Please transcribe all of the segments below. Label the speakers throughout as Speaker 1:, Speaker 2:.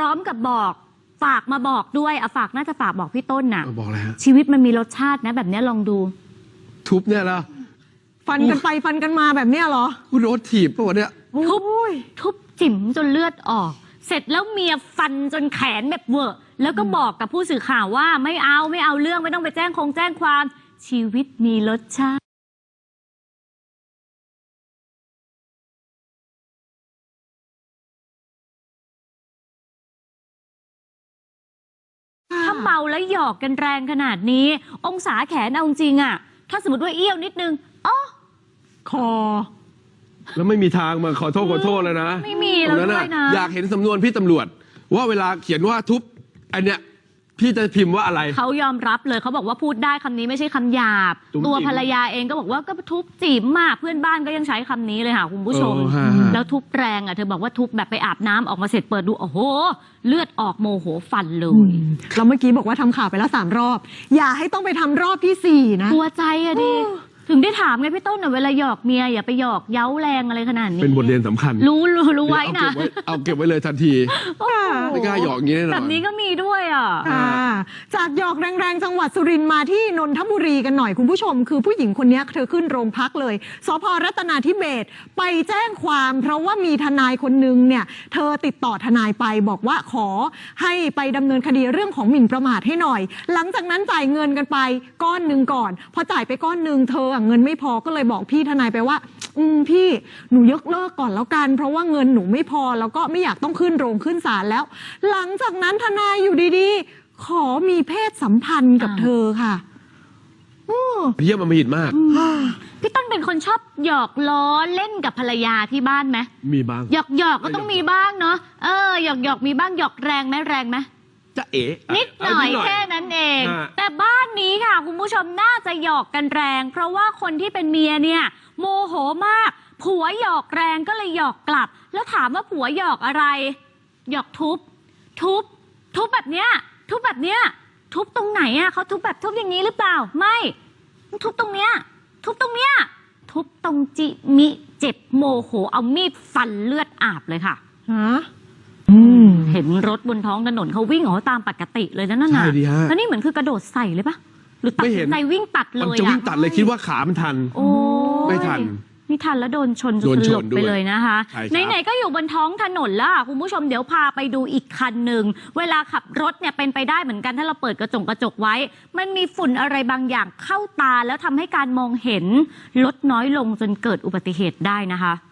Speaker 1: ร้อมกับบอกฝากมาบอกด้วยอะฝากน่าจะฝากบอกพี่ต้นน่ะ
Speaker 2: เอาบอกเลยฮะ
Speaker 1: ชีวิตมันมีรสชาตินะ แบบเนี้ยลองดู
Speaker 2: ทุบเนี่ยนะ
Speaker 3: ฟันกันไปฟันกันมาแบบเนี้ยเหรอ
Speaker 2: คุณโรถถีบปะวะเนี่ย
Speaker 1: ทุบทุบจิ๋มจนเลือดออก เสร็จแล้วเมียฟันจนแขนแบบเวอะแล้วก็บอกกับผู้สื่อข่าวว่าไม่เอาไม่เอาเรื่องไม่ต้องไปแจ้งคงแจ้งความชีวิตมีรสชาติ เมาแล้วหยอกกันแรงขนาดนี้ องศาแขนเอาจริงๆอะถ้าสมมติว่าเอี้ยวนิดนึงอ๋อ
Speaker 3: คอ
Speaker 2: แล้วไม่มีทางมาขอโทษขอโทษเลยนะ
Speaker 1: ไม่มี
Speaker 2: ตรงนั้น
Speaker 1: แล้วด้วยนะ
Speaker 2: อยากเห็นสำนวนพี่ตำรวจ ว่าเวลาเขียนว่าทุบอันเนี้ย พี่จะพิมพ์ว่าอะไร
Speaker 1: เขายอมรับเลยเขาบอกว่าพูดได้คำนี้ไม่ใช่คำหยาบ
Speaker 2: จุ๋ม
Speaker 1: ตัว
Speaker 2: จิ๋ม
Speaker 1: ภรรยาเองก็บอกว่าก็ทุบจีบมากเพื่อนบ้านก็ยังใช้คำนี้เลยค่ะคุณผู้ชม
Speaker 2: เออฮะฮะ
Speaker 1: แล้วทุบแรงอะเธอบอกว่าทุบแบบไปอาบน้ำออกมาเสร็จเปิดดู โอ้โห เลือดออกโมโหฟันเล
Speaker 3: อื
Speaker 1: ย
Speaker 3: มเราเมื่อกี้บอกว่าทำข่าวไปแล้วสามรอบ อย่าให้ต้องไปทำรอบที่สี่นะ
Speaker 1: กลัวใจอะดิ ถึงได้ถามไงพี่ต้นอะเวลาหยอกเมียอย่าไปหยอกเย้าแรงอะไรขนาดนี้
Speaker 2: เป็นบทเรียนสำคัญ
Speaker 1: รู้รู้รู้ไว้นะ
Speaker 2: เอาเก็บไว้เอาเก็บไว้เลยทันที ไม่กล้าหยอกอย่างนี้แน่นอน
Speaker 1: แบบนี้ก็มีด้วยอะ
Speaker 3: ค่ะจากหยอกแรงๆ จังหวัดสุรินทร์มาที่นนทบุรีกันหน่อยคุณผู้ชม คือผู้หญิงคนนี้เธอขึ้นโรงพักเลยสพรัตนาธิเบศรไปแจ้งความเพราะว่ามีทนายคนนึงเนี่ย เธอติดต่อทนายไปบอกว่าขอให้ไปดำเนินคดีเรื่องของหมิ่นประมาทให้หน่อย หลังจากนั้นจ่ายเงินกันไปก้อนหนึ่งก่อน พอจ่ายไปก้อนหนึ่งเธออะเงินไม่พอก็เลยบอกพี่ทนายไปว่า อืมพี่หนูยกเลิกก่อนแล้วกัน เพราะว่าเงินหนูไม่พอแล้วก็ไม่อยากต้องขึ้นโรงขึ้นศาลแล้ว หลังจากนั้นทนายอยู่ดีๆ ขอมีเพศสัมพันธ์กับ
Speaker 1: อ้าว
Speaker 3: เธอค่ะอ้อ
Speaker 2: เยี่ยมอมหิตมาก
Speaker 1: พี่ต้นเป็นคนชอบหยอกล้อเล่นกับภรรยาที่บ้านไหม
Speaker 2: มีบ้าง
Speaker 1: หยอกหยอกก็ต้องมีบ้างเนาะเออหยอกหยอกมีบ้างหยอกแรงไหมแรงไหม
Speaker 2: จะเอ๋
Speaker 1: นิดหน่อย
Speaker 2: เา
Speaker 1: แค่นั้นเอง
Speaker 2: ฮะ
Speaker 1: แต่บ้านนี้ค่ะ คุณผู้ชมน่าจะหยอกกันแรง เพราะว่าคนที่เป็นเมียเนี่ย โมโหมาก ผัวหยอกแรงก็เลยหยอกกลับ แล้วถามว่าผัวหยอกอะไร หยอกทุบ ทุบ ทุบแบบเนี้ย ทุบแบบเนี้ย ทุบตรงไหนอะเขาทุบแบบทุบอย่างนี้หรือเปล่า ไม่ ทุบตรงเนี้ย ทุบตรงเนี้ย ทุบตรงจิมิ เจ็บโมโห เอามีดฟันเลือดอาบเลยค่ะ
Speaker 3: ฮะอืม
Speaker 1: เห็นรถบนท้องถนนเขาวิ่งออกมาตามปกติเลยนะนั่นน่ะ
Speaker 2: ใช่ดีฮะ
Speaker 1: แล้วนี่เหมือนคือกระโดดใส่เลยปะหรือตัด
Speaker 2: ไม่เห็
Speaker 1: สิ
Speaker 2: น
Speaker 1: นใจวิ่งตัดเล
Speaker 2: มัน
Speaker 1: ย
Speaker 2: จะวิ่ง
Speaker 1: อะ
Speaker 2: ตัดเลยคิดว่าขามันทัน
Speaker 1: โอ้ย
Speaker 2: ไม่ทัน
Speaker 1: นี่ทันแล้วโดนชนจ
Speaker 2: โด
Speaker 1: น
Speaker 2: น
Speaker 1: ส
Speaker 2: ช
Speaker 1: ล
Speaker 2: น
Speaker 1: บ
Speaker 2: ด้วย
Speaker 1: ไปเลยนะคะ
Speaker 2: ใช่ครับ
Speaker 1: ไหนๆก็อยู่บนท้องถนนแล้วอะคุณผู้ชมเดี๋ยวพาไปดูอีกคันหนึ่งเวลาขับรถเนี่ยเป็นไปได้เหมือนกันถ้าเราเปิดกระจกกระจกไว้ มันมีฝุ่นอะไรบางอย่างเข้าตาแล้วทำให้การมองเห็นลดน้อยลงจนเกิดอุบัติเหตุได้นะคะ
Speaker 3: อืม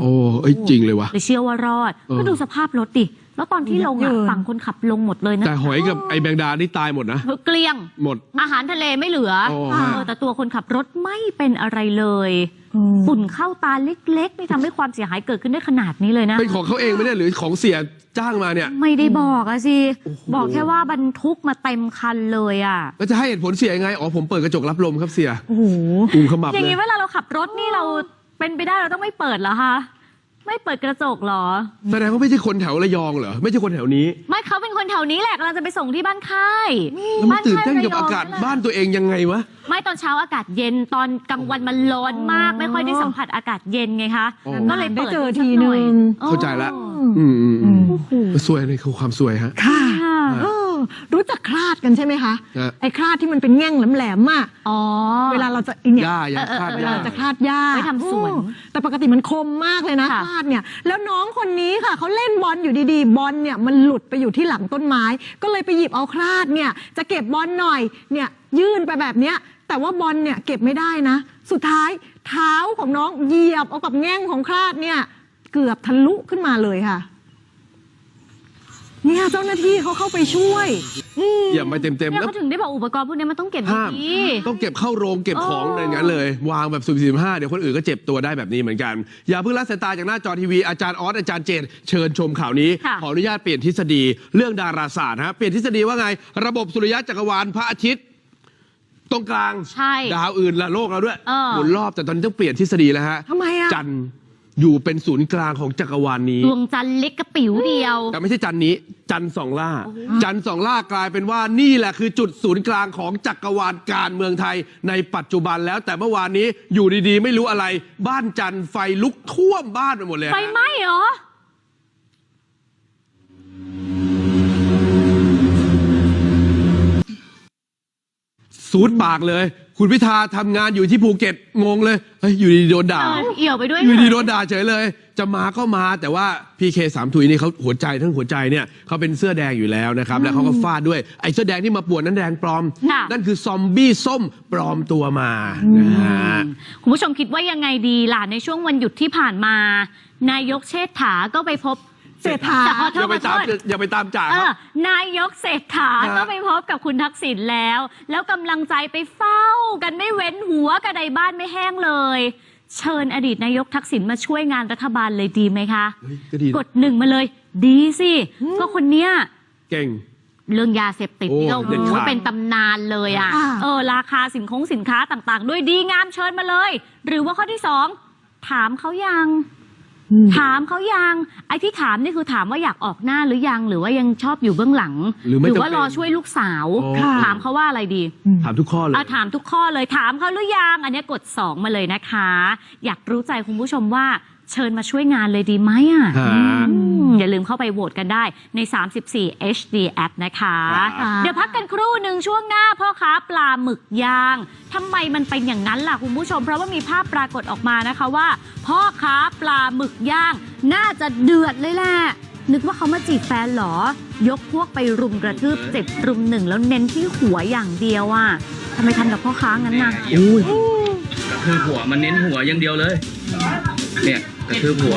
Speaker 2: โอ้เอ้ยจริงเลยว่ะ
Speaker 1: เลยเชื่อว่ารอด
Speaker 2: เออ
Speaker 1: ก็ดูสภาพรถดิ แล้วตอนที่ลง
Speaker 3: ยั
Speaker 1: อะ
Speaker 3: บเยิน
Speaker 1: ฝั่งคนขับลงหมดเลยนะ
Speaker 2: แต่หอยกับไอ้แบงดานี่ตายหมดนะ
Speaker 1: เกลี้ยง
Speaker 2: หมด
Speaker 1: อาหารทะเลไม่เหลือ
Speaker 2: โอ้
Speaker 1: เอ
Speaker 2: ฮะ
Speaker 1: อแต่ตัวคนขับรถไม่เป็นอะไรเลย
Speaker 3: อืม
Speaker 1: ฝุ่นเข้าตาเล็กๆนี่ทำให้ความเสียหายเกิดขึ้นได้ขนาดนี้เลยนะ
Speaker 2: เป็นของเขาเองไหมเนี่ยหรือของเสียจ้างมาเนี่ย
Speaker 1: ไม่ได้บอกอะสิ
Speaker 2: โอ้โห
Speaker 1: บอกแค่ว่าบรรทุกมาเต็มคันเลยอะ
Speaker 2: แล้วจะให้เหตุผลเสียยังไง อ๋อผมเปิดกระจกรับลมครับเสีย
Speaker 3: โอ้โห
Speaker 2: กุมขมับ
Speaker 1: อย่าง
Speaker 2: เลย
Speaker 1: นี้เวลาเราขับรถนี่เรา เป็นไปได้เราต้องไม่เปิดเหรอคะ ไม่เปิดกระจกเหรอ
Speaker 2: แสดงว่าไม่ใช่คนแถวระยองเหรอ ไม่ใช่คนแถวนี้
Speaker 1: ไม่เขาเป็นคนแถวนี้แหละกำลังจะไปส่งที่บ้านค่าย
Speaker 2: แล้วมันตื่นเต้นกับ
Speaker 1: ระย
Speaker 2: อากาศ
Speaker 1: แหละ
Speaker 2: บ้านตัวเองยังไงวะ
Speaker 1: ไม่ตอนเช้าอากาศเย็นตอนกลางวันมันร้อนมาก ไม่ค่อยได้สัมผัสอากาศเย็นไงคะ
Speaker 2: อ๋อ
Speaker 1: ก็เลยเปิด
Speaker 3: ได้เจอ
Speaker 1: สัก
Speaker 3: ที
Speaker 1: หน่อย
Speaker 3: นึง
Speaker 1: อ๋อ
Speaker 2: เข้าใจละ
Speaker 3: อืม
Speaker 2: อืมอืมอืม
Speaker 1: โอ้โห
Speaker 2: สวยนี่คือความสวยฮะ
Speaker 3: ค่ะ
Speaker 1: ค่ะ
Speaker 3: เออ รู้จักคลาดกันใช่ไหมคะ
Speaker 2: ฮะ
Speaker 3: ไอ้คลาดที่มันเป็นแง่งแหลมๆอะ
Speaker 1: อ๋อ
Speaker 3: เวลาเราจะไอ้เนี่ย
Speaker 2: หญ้ายัง
Speaker 1: เออเออ
Speaker 2: คาด
Speaker 3: เว
Speaker 2: ห
Speaker 3: ลา
Speaker 2: ญ้า
Speaker 3: จะคลาดหญ้า
Speaker 1: ไว้ทำสวน
Speaker 3: โอ้แต่ปกติมันคมมากเลยนะ
Speaker 1: ค่ะ
Speaker 3: คลาดเนี่ย แล้วน้องคนนี้ค่ะเขาเล่นบอลอยู่ดีๆ บอลเนี่ยมันหลุดไปอยู่ที่หลังต้นไม้ ก็เลยไปหยิบเอาคลาดเนี่ย จะเก็บบอลหน่อย เนี่ยยื่นไปแบบเนี้ย แต่ว่าบอลเนี่ยเก็บไม่ได้นะ สุดท้ายเท้าของน้องเหยียบเอากับแง่งของคลาดเนี่ย เกือบทะลุขึ้นมาเลยค่ะ เนี่ยเจ้าหน้าที่เขาเข้าไปช่วยอืม
Speaker 2: อย่ามาเต็มเต็มๆ
Speaker 1: เนี่ย
Speaker 2: แล้ว
Speaker 1: เขาถึงได้บอกอุปกรณ์พวกนี้มันต้องเก็บ
Speaker 2: ห้าม
Speaker 1: ดี
Speaker 2: ต้องเก็บเข้าโรงเก็บของ
Speaker 1: โอ้
Speaker 2: อะไรอย่างนั้นเลย วางแบบสุ่มสี่ห้าเดี๋ยวคนอื่นก็เจ็บตัวได้แบบนี้เหมือนกัน อย่าเพิ่งละสายตาจากหน้าจอทีวีอาจารย์ออสอาจารย์เจนเชิญชมข่าวนี้
Speaker 1: ค่ะ
Speaker 2: ขออนุญาตเปลี่ยนทฤษฎีเรื่องดาราศาสตร์ฮะเปลี่ยนทฤษฎีว่าไง ระบบสุริยะจักรวาลพระอาทิตย์ ตรงกลาง
Speaker 1: ใช่
Speaker 2: ดาวอื่นละโลกเราด้วย
Speaker 1: เออ
Speaker 2: หมุนรอบแต่ตอนนี้ต้องเปลี่ยนทฤษฎีแล้วฮะ
Speaker 3: ทำไมอะ
Speaker 2: จันทร์ อยู่เป็นศูนย์กลางของจักรวาลนี้
Speaker 1: ดวงจันทร์เล็กกระปิ๋วเดียว
Speaker 2: แต่ไม่ใช่จันนี้ จันสองล่า จันสองล่ากลายเป็นว่านี่แหละคือจุดศูนย์กลางของจักรวาลการเมืองไทยในปัจจุบันแล้ว แต่เมื่อวานนี้อยู่ดีๆ ไม่รู้อะไร บ้านจันไฟลุกท่วมบ้านไปหมดเลยฮะ
Speaker 1: ไฟไหม้เหรอ
Speaker 2: ซูดปากเลย คุณพิธาทำงานอยู่ที่ภูเก็ตงงเลยเฮ้ยอยู่ดีๆโดนด่า
Speaker 1: เออเอี่ยวไปด้วย
Speaker 2: อยู่ดี
Speaker 1: เหร
Speaker 2: โดนด่าเฉยเลย จะมาก็มาแต่ว่าพีเคสามถุยนี่เขาหัวใจทั้งหัวใจเนี่ยเขาเป็นเสื้อแดงอยู่แล้วนะครับ แล้วเขาก็ฟาดด้วยไอ้เสื้อแดงที่มาป่วนนั้นแดงปลอม
Speaker 1: ค่ะ
Speaker 2: นั่นคือซอมบี้ส้มปลอมตัวมานะฮะ
Speaker 1: คุณผู้ชมคิดว่ายังไงดีล่ะในช่วงวันหยุดที่ผ่านมา นายกเชษฐาก็ไปพบ
Speaker 3: เศรษฐา
Speaker 1: แต่ขอโท
Speaker 2: อ
Speaker 1: ษ
Speaker 2: ย่าไปตาม
Speaker 1: ขอโทษ
Speaker 2: อย่าไปตามจ่า
Speaker 1: เอ
Speaker 2: ครั
Speaker 1: อบนายกเศรษฐา
Speaker 2: ฮะ
Speaker 1: ก็ไปพบกับคุณทักษิณแล้ว แล้วกำลังใจไปเฝ้ากันไม่เว้นหัวกระไดบ้านไม่แห้งเลยเชิญอดีตนายกทักษิณมาช่วยงานรัฐบาลเลยดีไหมคะ
Speaker 2: เฮ้ยก็ดีนะ
Speaker 1: กดหนึ่งมาเลย ดีสิ ก็คนเนี้ย
Speaker 2: เก่ง
Speaker 1: เรื่องยาเสพติดนี่ก็
Speaker 2: โอ้
Speaker 1: โอ้
Speaker 2: เด็ด
Speaker 1: โห
Speaker 2: ขาด
Speaker 1: เป็นตำนานเลยอะ
Speaker 3: อ่า
Speaker 1: เออ ราคาสินคงสินค้าต่างๆ ด้วยดีงามเชิญมาเลย หรือว่าข้อที่สอง ถามเขายัง ถามเขายังไอ้ที่ถามนี่คือถามว่าอยากออกหน้าหรือยังหรือว่ายังชอบอยู่เบื้องหลัง
Speaker 2: หรือไม่
Speaker 1: ว่า
Speaker 2: จำเป็น
Speaker 1: รอช่วยลูกสาว
Speaker 2: โอ้
Speaker 3: ค่ะ
Speaker 1: ถามเขาว่าอะไรดี
Speaker 2: ถามทุกข้อเลย
Speaker 1: เอาถามทุกข้อเลยถามเขาหรือยัง อันนี้กด2มาเลยนะคะ อยากรู้ใจคุณผู้ชมว่า เชิญมาช่วยงานเลยดีไหมอะ
Speaker 2: ฮะ
Speaker 1: อืมอย่าลืมเข้าไปโหวตกันได้ใน 34 HD App นะคะ
Speaker 2: ครับ
Speaker 1: เดี๋ยวพักกันครู่หนึ่งช่วงหน้าพ่อค้าปลาหมึกย่างทำไมมันเป็นอย่างนั้นล่ะคุณผู้ชม เพราะว่ามีภาพปรากฏออกมานะคะว่า พ่อค้าปลาหมึกย่าง น่าจะเดือดเลยแหละนึกว่าเขามาจีบแฟนเหรอ ยกพวกไปรุมกระทืบเจ็ดรุมหนึ่งแล้วเน้นที่หัวอย่างเดียวอะทำไมทำกับพ่อค้างั้นน่ะ
Speaker 2: อุ้ย
Speaker 4: กระทืบหัวมันเน้นหัวอย่างเดียวเลย เนี่ย กระทืบหัว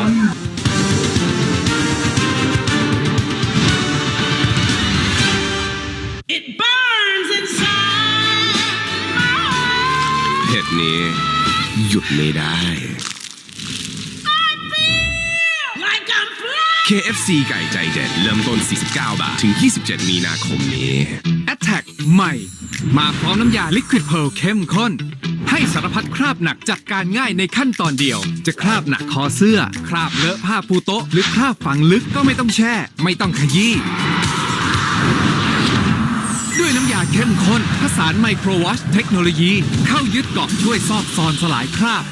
Speaker 5: เผ็ดนี้ หยุดไม่ได้ KFC ไก่ใจเด็ด เริ่มต้น 49 บาท ถึง 27 มีนาคมนี้
Speaker 6: Attack ใหม่ มาพร้อมน้ำยา Liquid Pearl เข้มข้น ให้สารพัดคราบหนักจัดการง่ายในขั้นตอนเดียว จะคราบหนักคอเสื้อ คราบเลอะผ้าปูโต๊ะ หรือคราบฝังลึกก็ไม่ต้องแช่ ไม่ต้องขยี้ด้วยน้ำยาเข้มข้นผสานไมโครวอชเทคโนโลยี เข้ายึดเกาะช่วยซอกซอนสลายคราบ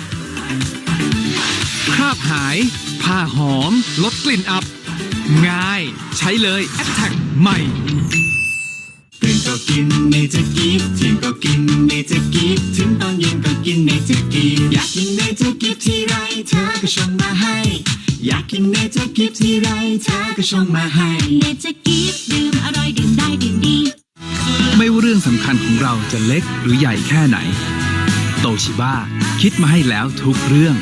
Speaker 6: คราบหาย ผ้าหอม ลดกลิ่นอับ ง่าย ใช้เลย Attack ใหม่
Speaker 7: ตื่นก็กินเนจอร์กิฟ จอร์กิฟถึงตอนเย็นก็กินเนเจอร์กิฟอยากกินเนเจอร์กิฟที่ไรเธอก็ชงมาให้ อยากกินเนเจอร์กิฟที่ไรเธอก็ชงมาให้
Speaker 8: เนเจอร์กีฟดื่มอร่อยดื่มได้ดื่มดี
Speaker 6: ไม่ว่าเรื่องสำคัญของเราจะเล็กหรือใหญ่แค่ไหน โตชิบ้าคิดมาให้แล้วทุกเรื่อง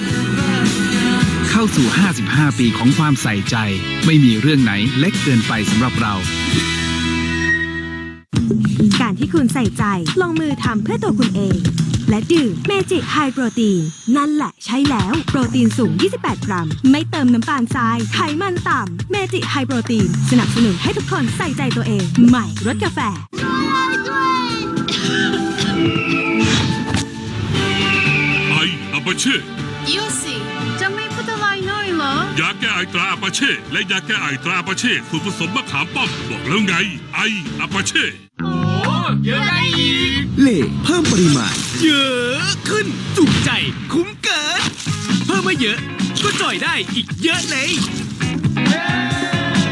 Speaker 6: เข้าสู่ 55 ปีของความใส่ใจ ไม่มีเรื่องไหนเล็กเกินไปสำหรับเรา
Speaker 9: การ ที่คุณใส่ใจ ลงมือทำเพื่อตัวคุณเอง และดื่มเมจิไฮโปรตีน นั่นแหละใช่แล้ว โปรตีนสูง 28 กรัม ไม่เติมน้ำตาลทราย ไขมันต่ำเมจิไฮโปรตีน สนับสนุนให้ทุกคนใส่ใจตัวเอง ใหม่รสกาแฟ
Speaker 10: ไออาปาเช่
Speaker 8: ยูสิจะไม่พูดอะไรหน่อยเหรอ
Speaker 10: ยาแก้ไอตราอาปาเช่และยาแก้ไอตราอาปาเช่สูตรผสมมะขามป้อมบอกแล้วไง ไออาปาเช่
Speaker 5: เล่เพิ่มปริมาณ
Speaker 6: เยอะขึ้นจุกใจคุ้มเกิน เพิ่มไม่เยอะก็จ่อยได้อีกเยอะเลย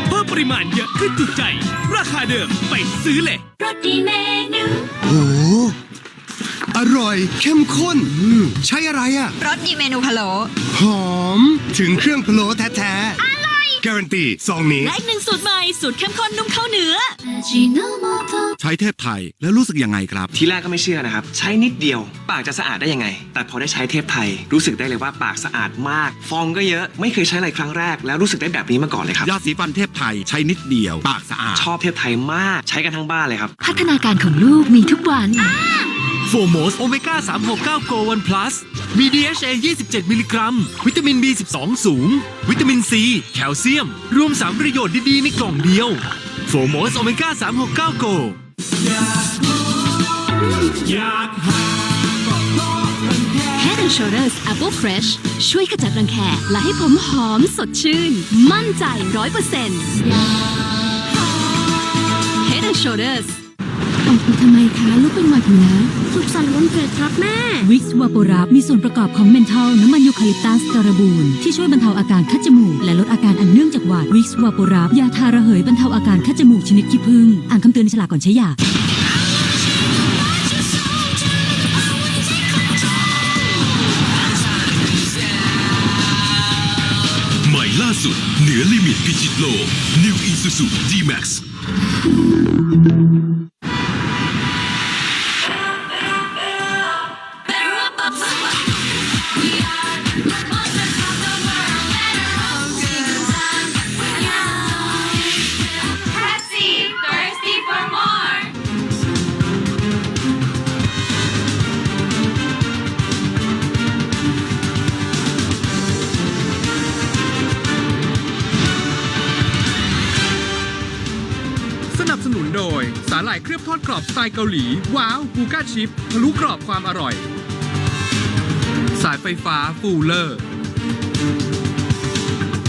Speaker 6: เพิ่มปริมาณเยอะขึ้นจุกใจ ราคาเดิมไปซื้อเลย
Speaker 8: รสดีเมนู
Speaker 5: โอ้อร่อย เข้มข้นอืมใช้อะไรอะ
Speaker 8: รสดีเมนูพะโล้
Speaker 5: หอมถึงเครื่องพะโล้แท้ๆอร่อย การันตีซองนี้
Speaker 8: และอีกหนึ่งสูตรใหม่ สูตรเข้มข้นนุ่มข้าวเหนือ
Speaker 5: ใช้เทพไทยแล้วรู้สึกยังไงครับ
Speaker 4: ทีแรกก็ไม่เชื่อนะครับ ใช้นิดเดียว ปากจะสะอาดได้ยังไง แต่พอได้ใช้เทพไทย รู้สึกได้เลยว่าปากสะอาดมาก ฟองก็เยอะไม่เคยใช้อะไรครั้งแรก แล้วรู้สึกได้แบบนี้มาก่อนเลยครับ
Speaker 5: ยาสีฟันเทพไทยใช้นิดเดียว ปากสะอาด
Speaker 4: ชอบเทพไทยมากใช้กันทั้งบ้านเลยครับ
Speaker 8: พัฒนาการของลูกมีทุกวัน
Speaker 6: โฟโมสโอเมก้า 369 โกวันพลัส มี DHA 27 มิลลิกรัม วิตามิน B12 สูง วิตามินซี แคลเซียม รวม 3 ประโยชน์ดี ๆ ในกล่องเดียว โฟโมสโอเมก้า 369 โก
Speaker 8: Head and Shoulders Apple Fresh ช่วยขจัดรังแคและให้ผมหอมสดชื่น มั่นใจร้อยเปอร์เซ็นต์ Head and Shoulders ออกไปทำไมคะลูกเป็นหวัดอยู่นะสุขสันต์วันเกิดครับแม่
Speaker 11: วิกซ์วาโปราบมีส่วนประกอบของเมนทอลน้ำมันยูคาลิปตัสการบูนที่ช่วยบรรเทาอาการคัดจมูก และลดอาการอันเนื่องจากหวัดวิกซ์วาโปราบยาทาระเหยบรรเทาอาการคัดจมูกชนิดขี้ผึ้งอ่านคำเตือนในฉลากก่อนใช้ยา
Speaker 10: ใหม่ล่าสุดเหนือ
Speaker 6: ลิมิตพิชิตโลก New Isuzu D-Max หร่ายเคลือบทอดกรอบสไตล์เกาหลี ว้าวบูก้าชิปทะลุกรอบความอร่อย สายไฟฟ้าฟูลเลอร์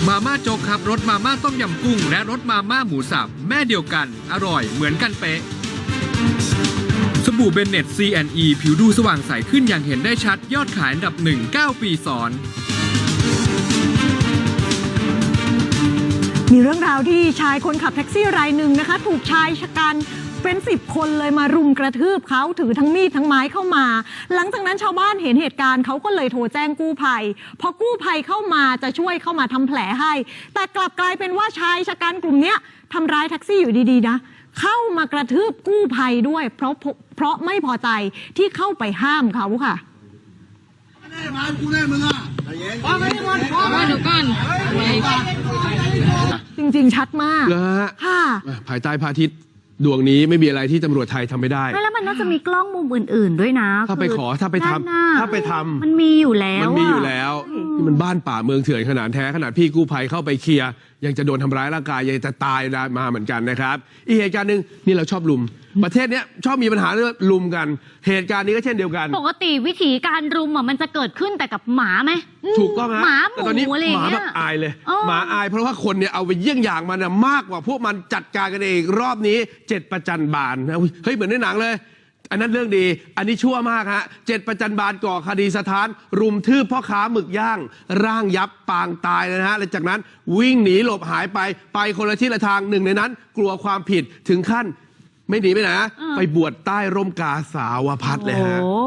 Speaker 6: มาม่าโจ๊กครับรสมาม่าต้มยำกุ้ง และรสมาม่าหมูสับแม่เดียวกัน อร่อยเหมือนกันเป๊ะ สบู่เบนเน็ต C&E ผิวดูสว่างใสขึ้นอย่างเห็นได้ชัดยอดขายอันดับหนึ่ง9ปีซ้อน
Speaker 3: มีเรื่องราวที่ชายคนขับแท็กซี่รายหนึ่งนะคะ ถูกชายชะกัน เป็นสิบคนเลยมารุมกระทืบเขาถือทั้งมีดทั้งไม้เข้ามา หลังจากนั้นชาวบ้านเห็นเหตุการณ์เขาก็เลยโทรแจ้งกู้ภัยพอกู้ภัยเข้ามาจะช่วยเข้ามาทำแผลให้ แต่กลับกลายเป็นว่าชายชะกันกลุ่มเนี้ยทำร้ายแท็กซี่อยู่ดีๆนะเข้ามากระทืบกู้ภัยด้วย เพราะเพราะไม่พอใจที่เข้าไปห้ามเขาค่ะจริงๆชัดมาก
Speaker 2: เหรอฮะ
Speaker 3: ค่ะ
Speaker 2: ภายใต้พระอาทิตย์ ดวงนี้ไม่มีอะไรที่ตำรวจไทยทำไม่ได้
Speaker 1: ไม่แล้วมันน่าจะมีกล้องมุมอื่น ๆ ด้วยนะ
Speaker 2: ถ้าไป
Speaker 1: คื
Speaker 2: ขอถ้าไปทำ
Speaker 1: ด้นหน้
Speaker 2: ถ้าไปทำ
Speaker 1: มันมีอยู่แล้ว
Speaker 2: มันมีอยู่ะแล้วนี่มันบ้านป่าเมืองเถื่อนขนาดแท้ขนาดพี่กู้ภัยเข้าไปเคลียร์ ยังจะโดนทำร้ายร่างกายยังจะตายมาเหมือนกันนะครับ อีกเหตุการณ์หนึ่งนี่เราชอบลุม ประเทศเนี้ยชอบมีปัญหาเรื่องลุมกัน เหตุการณ์นี้ก็เช่นเดียวกัน
Speaker 1: ปกติวิธีการรุมอะมันจะเกิดขึ้นแต่กับหมาไหม
Speaker 2: ถูกต้องฮะ
Speaker 1: หมาห
Speaker 2: แต่ตอนนี้
Speaker 1: มูอะไรอ
Speaker 2: ห
Speaker 1: ย่าง
Speaker 2: มา
Speaker 1: เงี้
Speaker 2: แบ
Speaker 1: ย
Speaker 2: บอายเลย
Speaker 1: อ๋อ
Speaker 2: หมาอายเพราะว่าคนเนี่ยเอาไปเยี่ยงอย่างมันน่ะมากกว่าพวกมันจัดการกันเองรอบนี้เจ็ดประจันบานนะอุ๊ยเฮ้ยเหมือนในหนังเลย อันนั้นเรื่องดี อันนี้ชั่วมากฮะเจ็ดประจันบานก่อคดีสถาน รุมทืบพ่อค้าหมึกย่าง ร่างยับปางตายเลยนะฮะและจากนั้นวิ่งหนีหลบหายไปไปคนละทิศละทางหนึ่งในนั้น กลัวความผิดถึงขั้น ไม่หนีไปไหนนะไปบวชใต้ร่มกาสาวพัดเลยฮะ
Speaker 1: โอ้